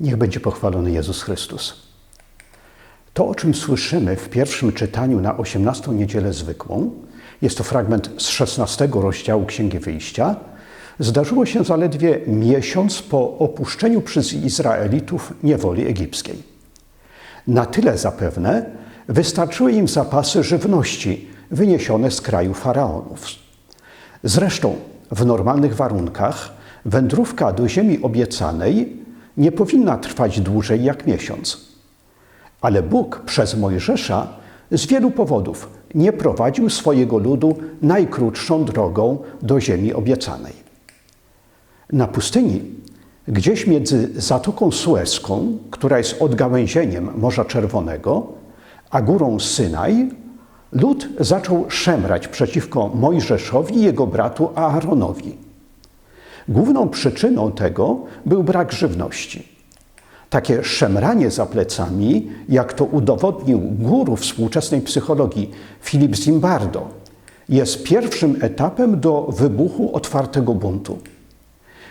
Niech będzie pochwalony Jezus Chrystus. To, o czym słyszymy w pierwszym czytaniu na 18 niedzielę zwykłą, jest to fragment z 16 rozdziału Księgi Wyjścia, zdarzyło się zaledwie miesiąc po opuszczeniu przez Izraelitów niewoli egipskiej. Na tyle zapewne wystarczyły im zapasy żywności wyniesione z kraju faraonów. Zresztą w normalnych warunkach wędrówka do ziemi obiecanej nie powinna trwać dłużej jak miesiąc. Ale Bóg przez Mojżesza z wielu powodów nie prowadził swojego ludu najkrótszą drogą do ziemi obiecanej. Na pustyni, gdzieś między Zatoką Sueską, która jest odgałęzieniem Morza Czerwonego, a górą Synaj, lud zaczął szemrać przeciwko Mojżeszowi i jego bratu Aaronowi. Główną przyczyną tego był brak żywności. Takie szemranie za plecami, jak to udowodnił guru współczesnej psychologii Filip Zimbardo, jest pierwszym etapem do wybuchu otwartego buntu.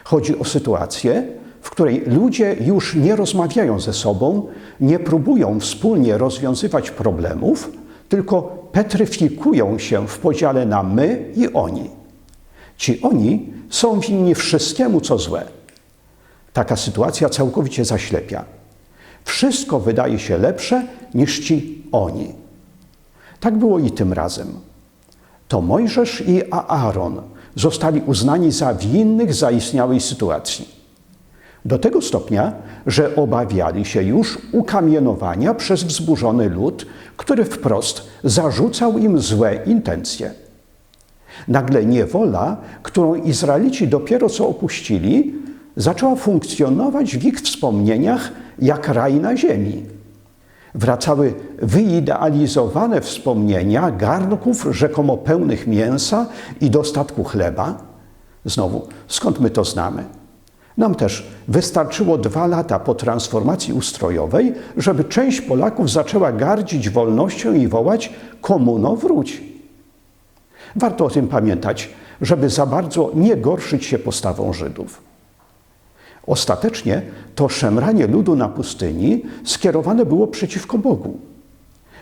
Chodzi o sytuację, w której ludzie już nie rozmawiają ze sobą, nie próbują wspólnie rozwiązywać problemów, tylko petryfikują się w podziale na my i oni. Ci oni są winni wszystkiemu, co złe. Taka sytuacja całkowicie zaślepia. Wszystko wydaje się lepsze niż ci oni. Tak było i tym razem. To Mojżesz i Aaron zostali uznani za winnych zaistniałej sytuacji. Do tego stopnia, że obawiali się już ukamienowania przez wzburzony lud, który wprost zarzucał im złe intencje. Nagle niewola, którą Izraelici dopiero co opuścili, zaczęła funkcjonować w ich wspomnieniach jak raj na ziemi. Wracały wyidealizowane wspomnienia garnków rzekomo pełnych mięsa i dostatku chleba. Znowu, skąd my to znamy? Nam też wystarczyło dwa lata po transformacji ustrojowej, żeby część Polaków zaczęła gardzić wolnością i wołać: Komuno, wróć! Warto o tym pamiętać, żeby za bardzo nie gorszyć się postawą Żydów. Ostatecznie to szemranie ludu na pustyni skierowane było przeciwko Bogu,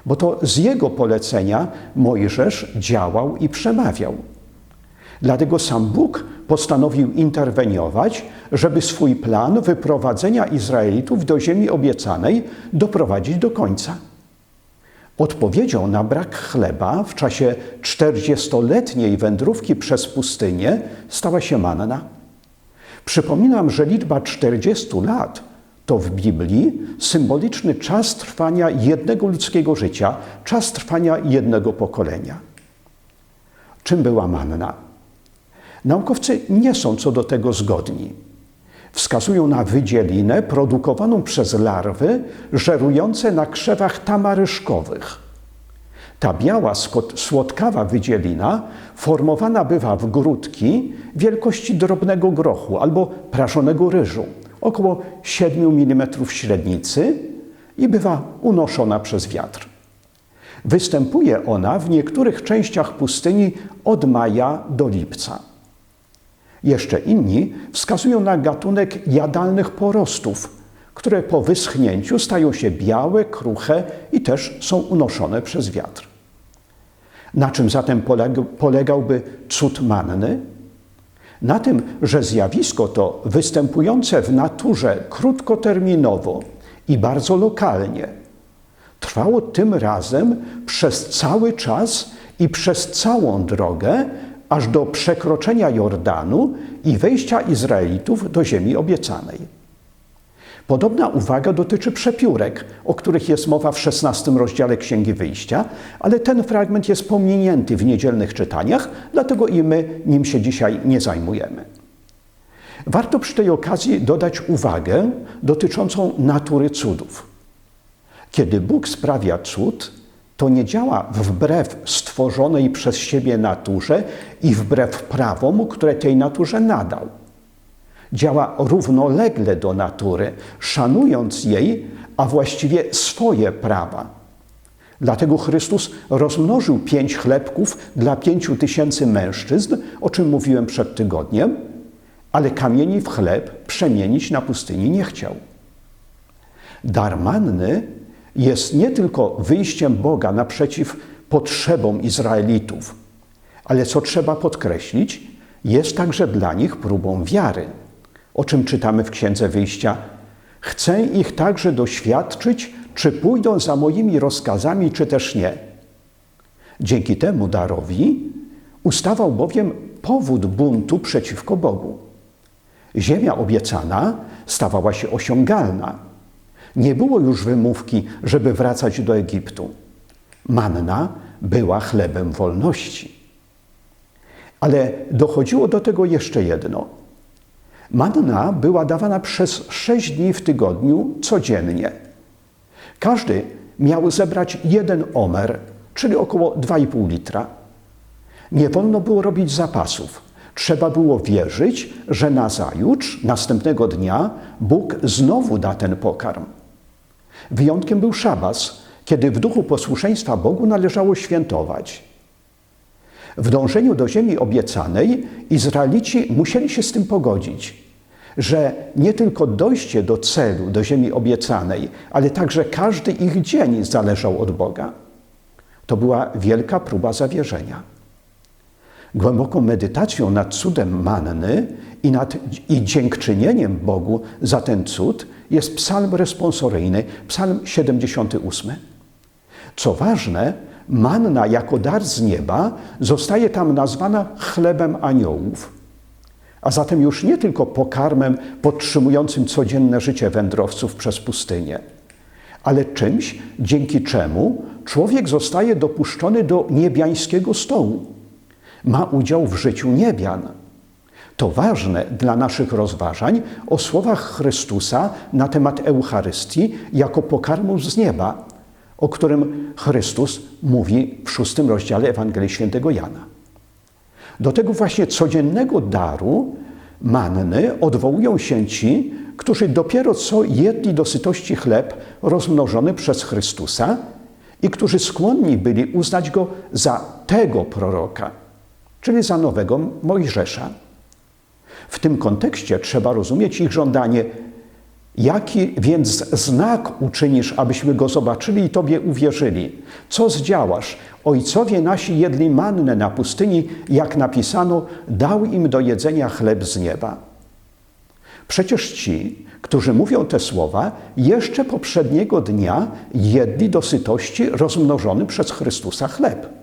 bo to z jego polecenia Mojżesz działał i przemawiał. Dlatego sam Bóg postanowił interweniować, żeby swój plan wyprowadzenia Izraelitów do ziemi obiecanej doprowadzić do końca. Odpowiedzią na brak chleba w czasie czterdziestoletniej wędrówki przez pustynię stała się manna. Przypominam, że liczba 40 lat to w Biblii symboliczny czas trwania jednego ludzkiego życia, czas trwania jednego pokolenia. Czym była manna? Naukowcy nie są co do tego zgodni. Wskazują na wydzielinę produkowaną przez larwy żerujące na krzewach tamaryszkowych. Ta biała, słodkawa wydzielina formowana bywa w grudki wielkości drobnego grochu albo prażonego ryżu, około 7 mm średnicy i bywa unoszona przez wiatr. Występuje ona w niektórych częściach pustyni od maja do lipca. Jeszcze inni wskazują na gatunek jadalnych porostów, które po wyschnięciu stają się białe, kruche i też są unoszone przez wiatr. Na czym zatem polegałby cud manny? Na tym, że zjawisko to występujące w naturze krótkoterminowo i bardzo lokalnie trwało tym razem przez cały czas i przez całą drogę, aż do przekroczenia Jordanu i wejścia Izraelitów do ziemi obiecanej. Podobna uwaga dotyczy przepiórek, o których jest mowa w XVI rozdziale Księgi Wyjścia, ale ten fragment jest pominięty w niedzielnych czytaniach, dlatego i my nim się dzisiaj nie zajmujemy. Warto przy tej okazji dodać uwagę dotyczącą natury cudów. Kiedy Bóg sprawia cud, to nie działa wbrew stworzonej przez siebie naturze i wbrew prawom, które tej naturze nadał działa równolegle do natury, szanując jej, a właściwie swoje prawa. Dlatego Chrystus rozmnożył pięć chlebków dla pięciu tysięcy mężczyzn, o czym mówiłem przed tygodniem, ale kamieni w chleb przemienić na pustyni nie chciał. Dar manny jest nie tylko wyjściem Boga naprzeciw potrzebom Izraelitów, ale co trzeba podkreślić, jest także dla nich próbą wiary, o czym czytamy w Księdze Wyjścia. Chcę ich także doświadczyć, czy pójdą za moimi rozkazami, czy też nie. Dzięki temu darowi ustawał bowiem powód buntu przeciwko Bogu. Ziemia obiecana stawała się osiągalna. Nie było już wymówki, żeby wracać do Egiptu. Manna była chlebem wolności. Ale dochodziło do tego jeszcze jedno. Manna była dawana przez sześć dni w tygodniu codziennie. Każdy miał zebrać jeden omer, czyli około 2,5 litra. Nie wolno było robić zapasów. Trzeba było wierzyć, że nazajutrz, następnego dnia, Bóg znowu da ten pokarm. Wyjątkiem był szabas, kiedy w duchu posłuszeństwa Bogu należało świętować. W dążeniu do ziemi obiecanej Izraelici musieli się z tym pogodzić, że nie tylko dojście do celu, do ziemi obiecanej, ale także każdy ich dzień zależał od Boga. To była wielka próba zawierzenia. Głęboką medytacją nad cudem manny i, nad, i dziękczynieniem Bogu za ten cud jest psalm responsoryjny, psalm 78. Co ważne, manna jako dar z nieba zostaje tam nazwana chlebem aniołów, a zatem już nie tylko pokarmem podtrzymującym codzienne życie wędrowców przez pustynię, ale czymś, dzięki czemu człowiek zostaje dopuszczony do niebiańskiego stołu. Ma udział w życiu niebian. To ważne dla naszych rozważań o słowach Chrystusa na temat Eucharystii jako pokarmu z nieba, o którym Chrystus mówi w szóstym rozdziale Ewangelii Świętego Jana. Do tego właśnie codziennego daru manny odwołują się ci, którzy dopiero co jedli do sytości chleb rozmnożony przez Chrystusa i którzy skłonni byli uznać go za tego proroka, czyli za nowego Mojżesza. W tym kontekście trzeba rozumieć ich żądanie Jaki więc znak uczynisz, abyśmy go zobaczyli i Tobie uwierzyli? Co zdziałasz? Ojcowie nasi jedli mannę na pustyni, jak napisano, dał im do jedzenia chleb z nieba. Przecież ci, którzy mówią te słowa, jeszcze poprzedniego dnia jedli do sytości rozmnożony przez Chrystusa chleb.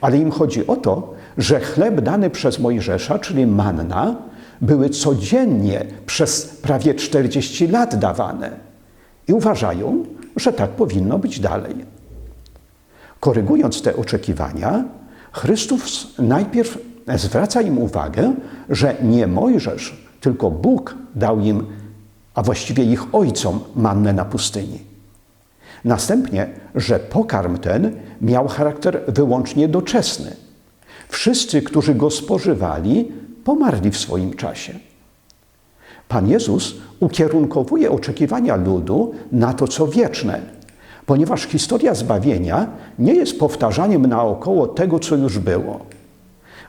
Ale im chodzi o to, że chleb dany przez Mojżesza, czyli manna, były codziennie przez prawie 40 lat dawane i uważają, że tak powinno być dalej. Korygując te oczekiwania, Chrystus najpierw zwraca im uwagę, że nie Mojżesz, tylko Bóg dał im, a właściwie ich ojcom, mannę na pustyni. Następnie, że pokarm ten miał charakter wyłącznie doczesny. Wszyscy, którzy go spożywali, pomarli w swoim czasie. Pan Jezus ukierunkowuje oczekiwania ludu na to, co wieczne, ponieważ historia zbawienia nie jest powtarzaniem naokoło tego, co już było.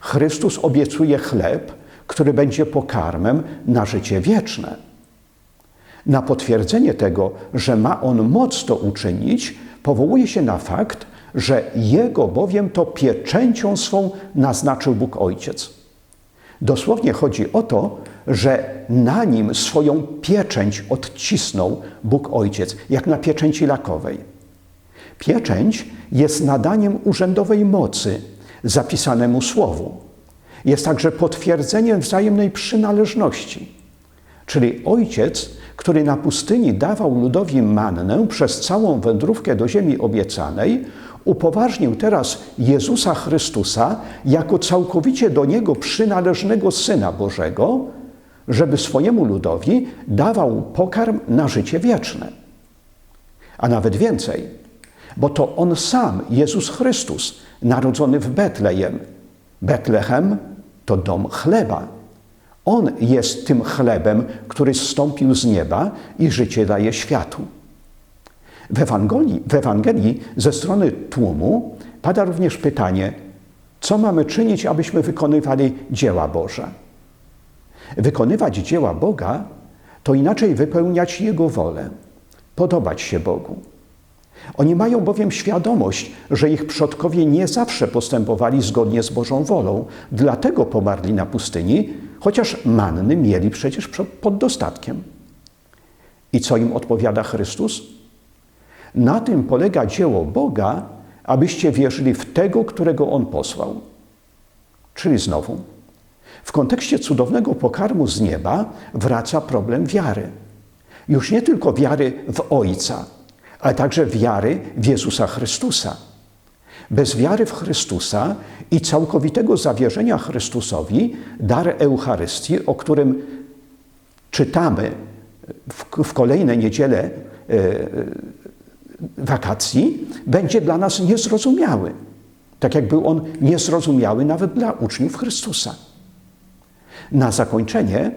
Chrystus obiecuje chleb, który będzie pokarmem na życie wieczne. Na potwierdzenie tego, że ma on moc to uczynić, powołuje się na fakt, że Jego bowiem to pieczęcią swą naznaczył Bóg Ojciec. Dosłownie chodzi o to, że na nim swoją pieczęć odcisnął Bóg Ojciec, jak na pieczęci lakowej. Pieczęć jest nadaniem urzędowej mocy zapisanemu słowu. Jest także potwierdzeniem wzajemnej przynależności. Czyli ojciec, który na pustyni dawał ludowi mannę przez całą wędrówkę do ziemi obiecanej, upoważnił teraz Jezusa Chrystusa jako całkowicie do Niego przynależnego Syna Bożego, żeby swojemu ludowi dawał pokarm na życie wieczne. A nawet więcej, bo to On sam, Jezus Chrystus, narodzony w Betlejem. Betlejem to dom chleba. On jest tym chlebem, który zstąpił z nieba i życie daje światu. W Ewangelii, w Ewangelii ze strony tłumu pada również pytanie, co mamy czynić, abyśmy wykonywali dzieła Boże. Wykonywać dzieła Boga to inaczej wypełniać Jego wolę. podobać się Bogu. Oni mają bowiem świadomość, że ich przodkowie nie zawsze postępowali zgodnie z Bożą wolą, dlatego pomarli na pustyni, chociaż manny mieli przecież pod dostatkiem. I co im odpowiada Chrystus? Na tym polega dzieło Boga, abyście wierzyli w tego, którego On posłał. Czyli znowu, w kontekście cudownego pokarmu z nieba wraca problem wiary. Już nie tylko wiary w Ojca, ale także wiary w Jezusa Chrystusa. Bez wiary w Chrystusa i całkowitego zawierzenia Chrystusowi dar Eucharystii, o którym czytamy w, w kolejne niedzielę e, wakacji, będzie dla nas niezrozumiały. Tak jak był on niezrozumiały nawet dla uczniów Chrystusa. Na zakończenie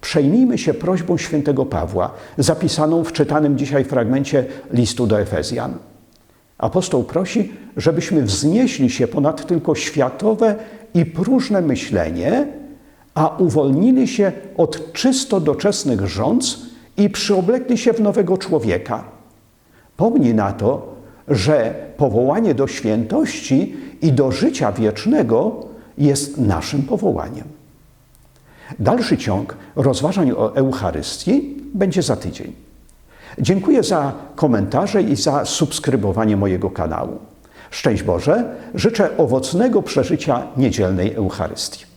przejmijmy się prośbą świętego Pawła, zapisaną w czytanym dzisiaj fragmencie listu do Efezjan. Apostoł prosi, żebyśmy wznieśli się ponad tylko światowe i próżne myślenie, a uwolnili się od czysto doczesnych rządz i przyoblekli się w nowego człowieka. Pomnij na to, że powołanie do świętości i do życia wiecznego jest naszym powołaniem. Dalszy ciąg rozważań o Eucharystii będzie za tydzień. Dziękuję za komentarze i za subskrybowanie mojego kanału. Szczęść Boże, życzę owocnego przeżycia niedzielnej Eucharystii.